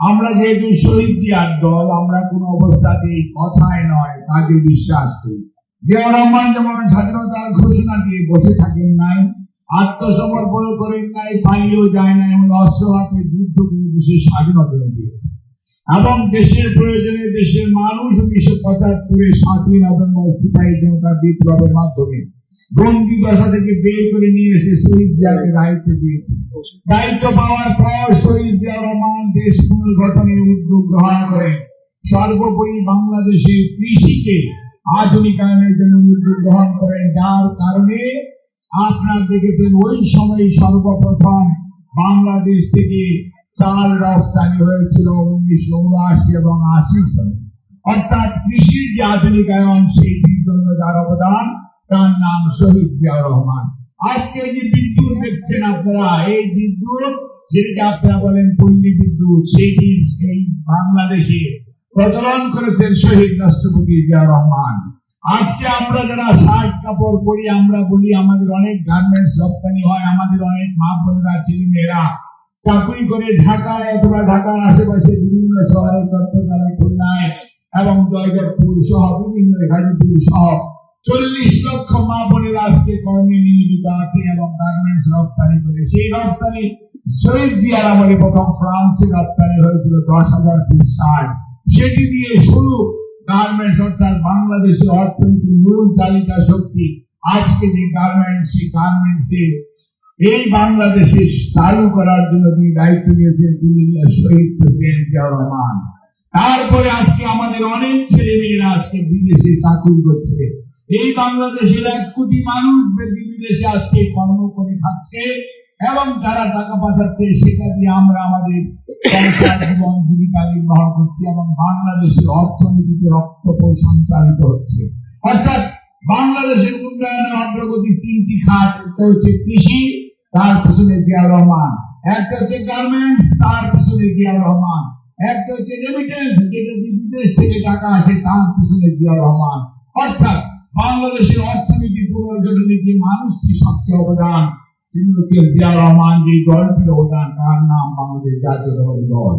আমরা যেহেতু শহীদ জিয়ার দল, আমরা কোন অবস্থাতেই কথায় নয় কাজে বিশ্বাস করি। জিয়া রহমান যেমন স্বাধীনতার ঘোষণা দিয়ে বসে থাকেন নাই, আত্মসমর্পণ করেন নাই, পালিয়েও যায় না এমন অস্ত্র হাতে যুদ্ধ করে স্বাধীনতা দিয়েছে এবং দেশের প্রয়োজনে দেশের মানুষ উনিশশো পঁচাত্তরে সাতই নভেম্বর সিপাহী জনতা বিপ্লবের মাধ্যমে বন্দি দশা থেকে বের করে নিয়ে এসে শহীদ জিয়াকে দায়িত্ব দিয়েছে। দায়িত্ব পাওয়ার পর শহীদ জিয়া রহমান দেশ পুনর্গঠনের উদ্যোগ গ্রহণ করেন। সর্বোপরি বাংলাদেশের কৃষিকে আধুনিকায়নের জন্য উদ্যোগ গ্রহণ করেন। যার কারণে আপনার দেখেছেন ওই সময় সর্বপ্রথম বাংলাদেশ থেকে চাল রপ্তানি হয়েছিল উনিশশো উনআশি এবং আশি সালে। অর্থাৎ কৃষির যে আধুনিকায়ন সেইটির জন্য যার অবদান তার নাম শহীদ জিয়া রহমান। আজকে যে বিদ্যুৎ দেখছেন আপনারা, এই বিদ্যুৎ যেটা আপনারা বলেন পল্লী বিদ্যুৎ সেইটি সেই বাংলাদেশে প্রচলন করেছেন শহীদ রাষ্ট্রপতি জিয়া রহমান। আজকে আমরা যারা শার্ট কাপড় পরি, আমরা বলি আমাদের অনেক গার্মেন্টস রপ্তানি হয়, আমাদের অনেক মা বোনেরা ছেলে মেয়েরা চাকরি করে ঢাকায় অথবা ঢাকার আশেপাশে বিভিন্ন শহরে চট্টগ্রামে, খুলনায় এবং জয়দেবপুর সহ বিভিন্ন গাজীপুর সহ চল্লিশ লক্ষ মা বোনেরা আজকে কর্মে নিয়োজিত আছে এবং গার্মেন্টস রপ্তানি করে। সেই রপ্তানি শহীদ জিয়ার আমলে প্রথম ফ্রান্সে রপ্তানি হয়েছিল দশ হাজার পিস শার্ট। সেটি দিয়ে শুরু গার্মেন্টস অর্থাৎ বাংলাদেশের অর্থনীতির মূল চালিকা শক্তি। আজকে যে গার্মেন্টস সেই গার্মেন্টসে এই বাংলাদেশে চালু করার জন্য তিনি দায়িত্ব নিয়েছেন তিনি শহীদ প্রেসিডেন্ট রহমান। তারপরে আজকে আমাদের অনেক ছেলে মেয়েরা আজকে বিদেশে চাকরি করছে। এই বাংলাদেশের এক কোটি মানুষ বিদেশে আজকে কর্ম করে খাচ্ছে এবং যারা টাকা পাঠাচ্ছে, সেটা দিয়ে আমরা আমাদের সংসার, জীবন, জীবিকা নির্বাহ করছি এবং বাংলাদেশের অর্থনীতিতে রক্ত সঞ্চালিত হচ্ছে। অর্থাৎ বাংলাদেশের উন্নয়নের অগ্রগতি তিনটি খাত, একটা হচ্ছে কৃষি, তার পিছনে জিয়াউর রহমান। একটা হচ্ছে গার্মেন্টস তার পিছনে জিয়াউর রহমান। একটা হচ্ছে রেমিটেন্স যেটা বিদেশ থেকে টাকা আসে, তার পিছনে জিয়াউর রহমান। অর্থাৎ বাংলাদেশের অর্থনীতি পুনর্গঠনে যে মানুষটি সবচেয়ে অবদান তিনি জিয়া রহমান যে দলটির অবদান, তার নাম বাংলাদেশ জাতীয় দল।